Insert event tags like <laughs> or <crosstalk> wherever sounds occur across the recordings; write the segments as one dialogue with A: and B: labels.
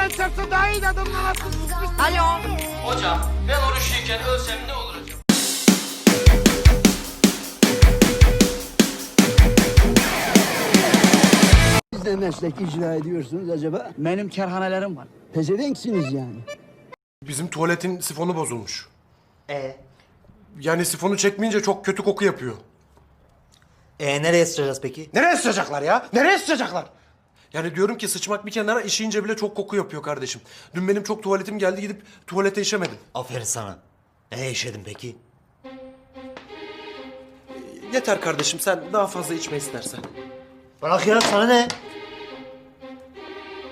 A: Ceylan çarpsa daha iyi adamın anasını sıkmış.
B: Alo.
C: Hocam ben oruçluyken ölsem ne olur acaba?
D: Siz de meslek icra ediyorsunuz acaba?
E: Benim kerhanelerim var.
D: Pezevenksiniz yani.
F: Bizim tuvaletin sifonu bozulmuş.
G: E,
F: Yani sifonu çekmeyince çok kötü koku yapıyor.
G: e nereye sıçacağız peki?
F: Nereye sıçacaklar ya? Nereye sıçacaklar? Yani diyorum ki sıçmak bir kenara işeyince bile çok koku yapıyor kardeşim. Dün benim çok tuvaletim geldi gidip tuvalete işemedim.
G: Aferin sana. Ne işedin peki?
F: Yeter kardeşim sen daha fazla içme istersen.
G: Bırak ya sana ne?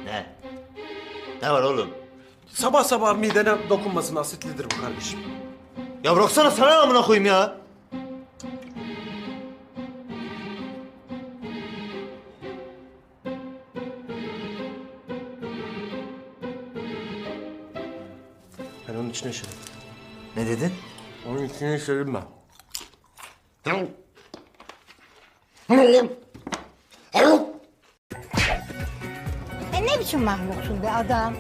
G: Ne? Ne var oğlum?
F: Sabah sabah midene dokunmasın asitlidir bu kardeşim.
G: Ya bıraksana sana amına koyayım ya.
F: Ben onun içine işedim.
G: Ne dedin?
F: Onun içine işedim ben.
B: E ne biçim mahluksun be adam?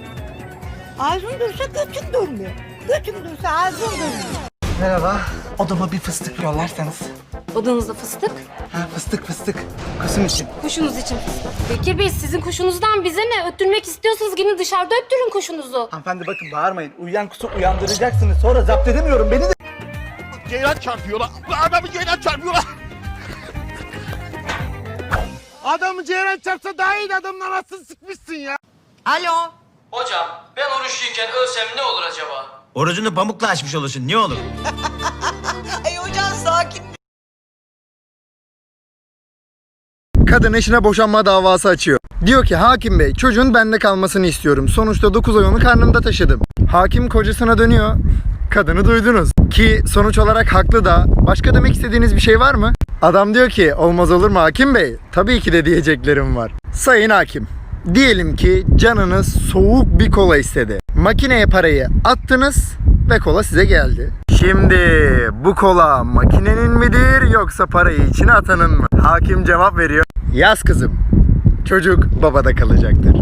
B: Ağzın dursa götün durmuyor. Götün dursa ağzın durmuyor.
E: Merhaba. Odama bir fıstık yollarsanız.
H: Odanızda fıstık,
E: Ha fıstık fıstık. Kızım için.
H: kuşunuz için fıstık. Bekir Bey sizin kuşunuzdan bize ne? Öttürmek istiyorsanız gidin dışarıda öttürün kuşunuzu.
E: Hanımefendi bakın bağırmayın. Uyuyan kuzu uyandıracaksınız. Sonra zapt edemiyorum. Beni de...
A: Ceylan çarpıyorlar. Adamı Ceylan çarpıyorlar. Adamı Ceylan çarpsa daha iyi adamın anasını sıkmışsın ya.
B: Alo.
C: Hocam ben oruçluyken ölsem ne olur acaba?
G: Orucunu pamukla açmış olursun. Ne olur? <laughs>
B: Ay hocam sakin.
I: Kadın eşine boşanma davası açıyor. Diyor ki hakim bey çocuğun bende kalmasını istiyorum. Sonuçta 9 ay onu karnımda taşıdım. Hakim kocasına dönüyor. Kadını duydunuz. Ki sonuç olarak haklı da. Başka demek istediğiniz bir şey var mı? Adam diyor ki olmaz olur mu hakim bey? Tabii ki de diyeceklerim var. Sayın hakim. Diyelim ki canınız soğuk bir kola istedi. Makineye parayı attınız ve kola size geldi. Şimdi bu kola makinenin midir yoksa parayı içine atanın mı? Hakim cevap veriyor. Yaz kızım. Çocuk babada kalacaktır.